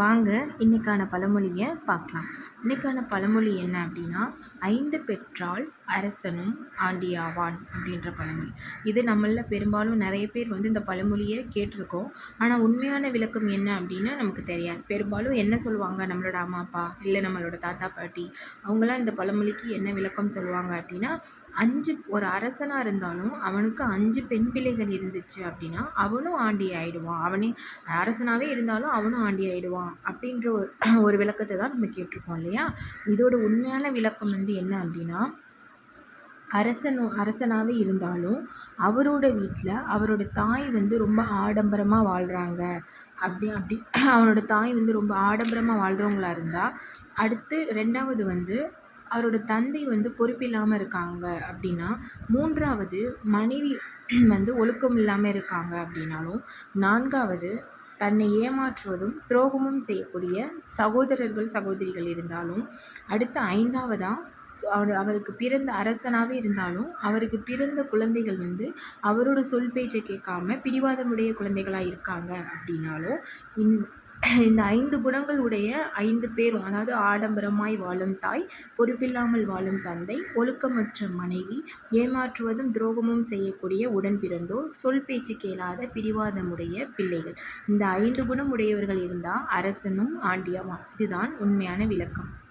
வாங்க இன்னைக்கான பழமொழியை பார்க்கலாம். இன்னைக்கான பழமொழி என்ன அப்படின்னா ஐந்து பெற்றால் அரசனும் ஆண்டியாவான் அப்படின்ற பழமொழி. இது நம்மளில் பெரும்பாலும் நிறைய பேர் வந்து இந்த பழமொழியை கேட்டிருக்கோம். ஆனால் உண்மையான விளக்கம் என்ன அப்படின்னு நமக்கு தெரியாது. பெரும்பாலும் என்ன சொல்லுவாங்க? நம்மளோட அம்மா அப்பா இல்லை நம்மளோட தாத்தா பாட்டி அவங்களாம் இந்த பழமொழிக்கு என்ன விளக்கம் சொல்லுவாங்க அப்படின்னா அஞ்சு ஒரு அரசனாக இருந்தாலும் அவனுக்கு அஞ்சு பெண் பிள்ளைகள் இருந்துச்சு அப்படின்னா அவனும் ஆண்டி ஆயிடுவான் அவனே அரசனாகவே இருந்தாலும் அவனும் ஆண்டி ஆயிடுவான் அப்படின்ற ஒரு ஒரு விளக்கத்தை தான் நம்ம கேட்டிருக்கோம் இல்லையா? இதோட உண்மையான விளக்கம் வந்து என்ன அப்படின்னா அரசன் அரசனாகவே இருந்தாலும் அவரோட வீட்டில் அவரோட தாய் வந்து ரொம்ப ஆடம்பரமாக வாழ்கிறாங்க அப்படி அப்படி அவனோட தாய் வந்து ரொம்ப ஆடம்பரமாக வாழ்கிறவங்களா இருந்தால் அடுத்து ரெண்டாவது வந்து அவரோட தந்தை வந்து பொறுப்பில்லாமல் இருக்காங்க அப்படின்னா மூன்றாவது மனைவி வந்து ஒழுக்கம் இல்லாமல் இருக்காங்க அப்படின்னாலும் நான்காவது தன்னை ஏமாற்றுவதும் துரோகமும் செய்யக்கூடிய சகோதரர்கள் சகோதரிகள் இருந்தாலும் அடுத்து ஐந்தாவதாக அவர் அவருக்கு பிறந்த அரசனாகவே இருந்தாலும் அவருக்கு பிறந்த குழந்தைகள் வந்து அவரோட சொல் பேச்சை கேட்காம பிடிவாதமுடைய குழந்தைகளாக இருக்காங்க அப்படின்னாலும் இந் இந்த ஐந்து குணங்கள் உடைய ஐந்து பேரும் அதாவது ஆடம்பரமாய் வாழும் தாய் பொறுப்பில்லாமல் வாழும் தந்தை ஒழுக்கமற்ற மனைவி ஏமாற்றுவதும் துரோகமும் செய்யக்கூடிய உடன் பிறந்தோர் சொல் பேச்சு கேளாத பிடிவாதமுடைய பிள்ளைகள். இந்த ஐந்து குணம் உடையவர்கள் இருந்தால் அரசனும் ஆண்டியாவான். இதுதான் உண்மையான விளக்கம்.